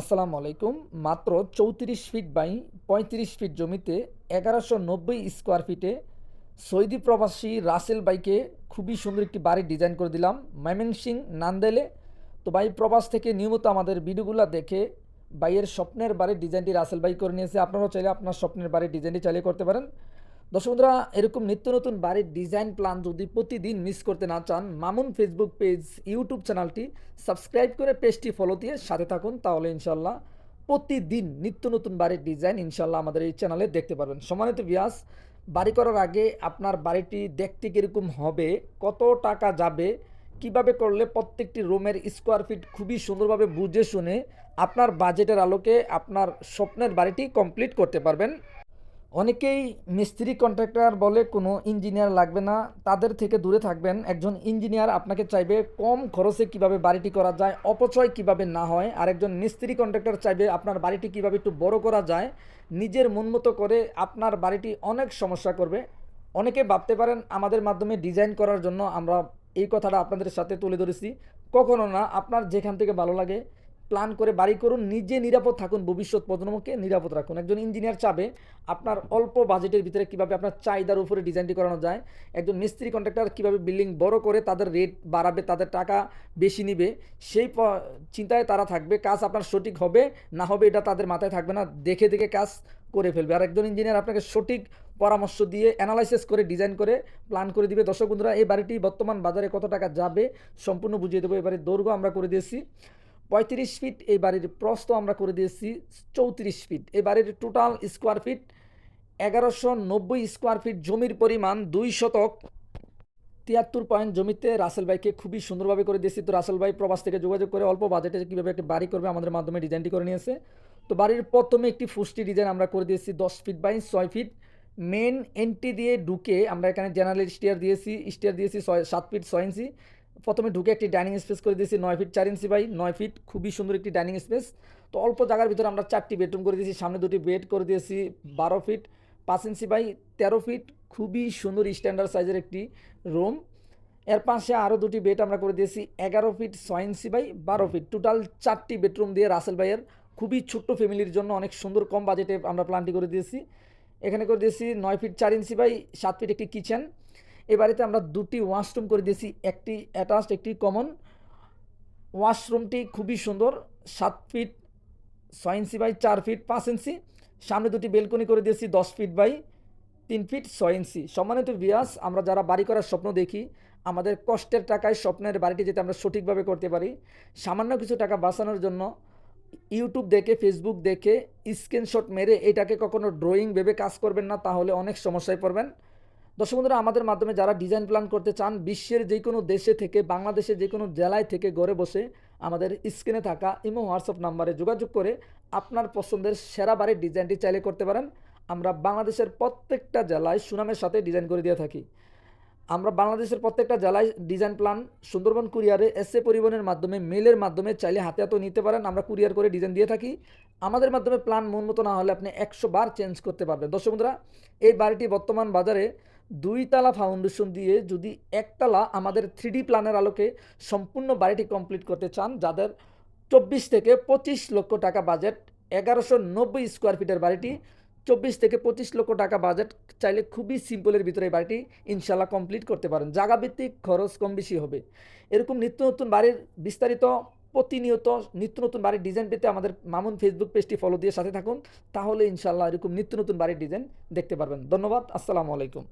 আসসালামু আলাইকুম। মাত্র চৌত্রিশ ফিট বাই পঁয়ত্রিশ ফিট জমিতে এগারোশো নব্বই স্কোয়ার ফিটে সৌদি প্রবাসী রাসেল বাইকে খুবই সুন্দর একটি বাড়ি ডিজাইন করে দিলাম। ময়মনসিং, নান্দেলে। তো ভাই, প্রবাস থেকে নিয়মিত আমাদের ভিডিওগুলো দেখে বাইয়ের স্বপ্নের বাড়ির ডিজাইনটি রাসেল বাই করে নিয়েছে। আপনারাও চাইলে আপনার স্বপ্নের বাড়ির ডিজাইনটি চালিয়ে করতে পারেন। দর্শক বন্ধুরা এরকম নিত্য নতুন বাড়ির ডিজাইন প্ল্যান যদি প্রতিদিন মিস করতে না চান, মামুন ফেসবুক পেজ ইউটিউব চ্যানেলটি সাবস্ক্রাইব করে পেজটি ফলো দিয়ে সাথে থাকুন, তাহলে ইনশাল্লাহ প্রতিদিন নিত্য নতুন বাড়ির ডিজাইন ইনশাল্লাহ আমাদের এই চ্যানেলে দেখতে পারবেন। সমানিত বিয়াস বাড়ি করার আগে আপনার বাড়িটি দেখতে কীরকম হবে, কত টাকা যাবে, কীভাবে করলে প্রত্যেকটি রুমের স্কোয়ার ফিট খুবই সুন্দরভাবে বুঝে শুনে আপনার বাজেটের আলোকে আপনার স্বপ্নের বাড়িটি কমপ্লিট করতে পারবেন। অনেকেই মিস্ত্রি কন্ট্রাক্টর বলে কোনো ইঞ্জিনিয়ার লাগবে না, তাদের থেকে দূরে থাকবেন। একজন ইঞ্জিনিয়ার আপনাকে চাইবে কম খরচে কীভাবে বাড়িটি করা যায়, অপচয় কীভাবে না হয়। আর একজন মিস্ত্রি কন্ট্রাক্টর চাইবে আপনার বাড়িটি কীভাবে একটু বড় করা যায়, নিজের মতো করে আপনার বাড়িটি অনেক সমস্যা করবে। অনেকে ভাবতে পারেন, আমাদের মাধ্যমে ডিজাইন করার জন্য আমরা এই কথাটা আপনাদের সাথে তুলে ধরেছি। কখনো না, আপনার যেখান থেকে ভালো লাগে প্ল্যান করে বাড়ি করুন, নিজে নিরাপদ থাকুন, ভবিষ্যৎ প্রজন্মকে নিরাপদ রাখুন। একজন ইঞ্জিনিয়ার চাবে আপনার অল্প বাজেটের ভিতরে কীভাবে আপনার চাহিদার উপরে ডিজাইনটি করানো যায়, একজন মিস্ত্রি কন্ট্রাক্টর কীভাবে বিল্ডিং বড় করে তাদের রেট বাড়াবে, তাদের টাকা বেশি নিবে, সেই চিন্তায় তারা থাকবে, কাজ আপনার সঠিক হবে, না হবে এটা তাদের মাথায় থাকবে না, দেখে দেখে কাজ করে ফেলবে। আর একজন ইঞ্জিনিয়ার আপনাকে সঠিক পরামর্শ দিয়ে অ্যানালাইসিস করে ডিজাইন করে প্ল্যান করে দিবে। দর্শক বন্ধুরা, এই বাড়িটি বর্তমান বাজারে কত টাকা যাবে সম্পূর্ণ বুঝিয়ে দেবো। এবারে দৈর্ঘ্য আমরা করে দিয়েছি। পঁয়ত্রিশ ফিট এই বাড়ির প্রস্থ আমরা করে দিয়েছি চৌত্রিশ ফিট। এই বাড়ির টোটাল স্কোয়ার ফিট এগারোশো নব্বই স্কোয়ার ফিট জমির পরিমাণ দুই শতক। তিয়াত্তর পয়েন্ট জমিতে রাসেল ভাইকে খুবই সুন্দরভাবে করে দিয়েছি। তো রাসেল ভাই প্রবাস থেকে যোগাযোগ করে অল্প বাজেটে কীভাবে একটা বাড়ি করবে আমাদের মাধ্যমে ডিজাইনটি করে নিয়েছে। তো বাড়ির প্রথমে একটি ফুষ্টি ডিজাইন আমরা করে দিয়েছি দশ ফিট বাই ছয় ফিট। মেন এন্ট্রি দিয়ে ঢুকে আমরা এখানে জেনারেল স্টিয়ার দিয়েছি। স্টিয়ার দিয়েছি ছয়, সাত ফিট ছয় ইঞ্চি। প্রথমে ঢুকে একটি ডাইনিং স্পেস করে দিয়েছি, নয় ফিট চার ইঞ্চি বাই, নয় ফিট খুবই সুন্দর একটি ডাইনিং স্পেস। তো অল্প জায়গার ভিতরে আমরা চারটি বেডরুম করে দিয়েছি, সামনে দুটি বেড করে দিয়েছি, বারো ফিট পাঁচ ইঞ্চি বাই তেরো ফিট, খুবই সুন্দর স্ট্যান্ডার্ড সাইজের একটি রুম। এর পাশে আরও দুটি বেড আমরা করে দিয়েছি, এগারো ফিট ছয় ইঞ্চি বাই বারো ফিট। টোটাল চারটি বেডরুম দিয়ে রাসেল ভাইয়ের খুবই ছোট্ট ফ্যামিলির জন্য অনেক সুন্দর কম বাজেটে আমরা প্ল্যানটি করে দিয়েছি। এখানে করে দিয়েছি নয় ফিট চার ইঞ্চি বাই, সাত ফিট একটি কিচেন এ বাড়িতে আমরা দুটি ওয়াশরুম করে দিয়েছি, একটি অ্যাটাচড একটি কমন ওয়াশরুমটি খুবই সুন্দর, সাত ফিট ছয় ইঞ্চি বাই চার ফিট পাঁচ ইঞ্চি। সামনে দুটি বেলকনি করে দিয়েছি, দশ ফিট বাই তিন ফিট ছয় ইঞ্চি। সম্মানিত বিয়াস আমরা যারা বাড়ি করার স্বপ্ন দেখি, আমাদের কষ্টের টাকায় স্বপ্নের বাড়িটি যাতে আমরা সঠিকভাবে করতে পারি, সামান্য কিছু টাকা বাঁচানোর জন্য ইউটিউব দেখে ফেসবুক দেখে স্ক্রিনশট মেরে এটাকে কখনো ড্রয়িং ভেবে কাজ করবেন না, তাহলে অনেক সমস্যায় পড়বেন। দর্শক বন্ধুরা, আমাদের মাধ্যমে যারা ডিজাইন প্ল্যান করতে চান, বিশ্বের যে কোনো দেশে থেকে, বাংলাদেশের যে কোনো জেলায় থেকে ঘরে বসে আমাদের স্ক্রিনে থাকা ইমো হোয়াটসঅ্যাপ নাম্বারে যোগাযোগ করে আপনার পছন্দের সেরা বাড়ির ডিজাইনটি চাইলে করতে পারেন। আমরা বাংলাদেশের প্রত্যেকটা জেলায় সুনামের সাথে ডিজাইন করে দিয়ে থাকি। আমরা বাংলাদেশের প্রত্যেকটা জেলায় ডিজাইন প্ল্যান সুন্দরবন কুরিয়ারে এসএ পরিবহনের মাধ্যমে মেলের মাধ্যমে চাইলে হাতে হাতেও নিতে পারেন। আমরা কুরিয়ার করে ডিজাইন দিয়ে থাকি। আমাদের মাধ্যমে প্ল্যান মন মতো না হলে আপনি একশো বার চেঞ্জ করতে পারবেন। দর্শক বন্ধুরা, এই বাড়িটি বর্তমান বাজারে দুই তালা ফাউন্ডেশন দিয়ে যদি একতলা আমাদের থ্রি প্ল্যানের আলোকে সম্পূর্ণ বাড়িটি কমপ্লিট করতে চান, যাদের চব্বিশ থেকে পঁচিশ লক্ষ টাকা বাজেট এগারোশো নব্বই স্কোয়ার ফিটের বাড়িটি, চব্বিশ থেকে পঁচিশ লক্ষ টাকা বাজেট চাইলে খুবই সিম্পলের ভিতরে এই বাড়িটি ইনশাল্লাহ কমপ্লিট করতে পারেন। জায়গাভিত্তিক খরচ কম বেশি হবে। এরকম নিত্য নতুন বাড়ির বিস্তারিত, প্রতিনিয়ত নিত্য নতুন বাড়ির ডিজাইন পেতে আমাদের মামুন ফেসবুক পেজটি ফলো দিয়ে সাথে থাকুন, তাহলে ইনশাল্লাহ এরকম নিত্য নতুন বাড়ির ডিজাইন দেখতে পারবেন। ধন্যবাদ, আসসালামু আলাইকুম।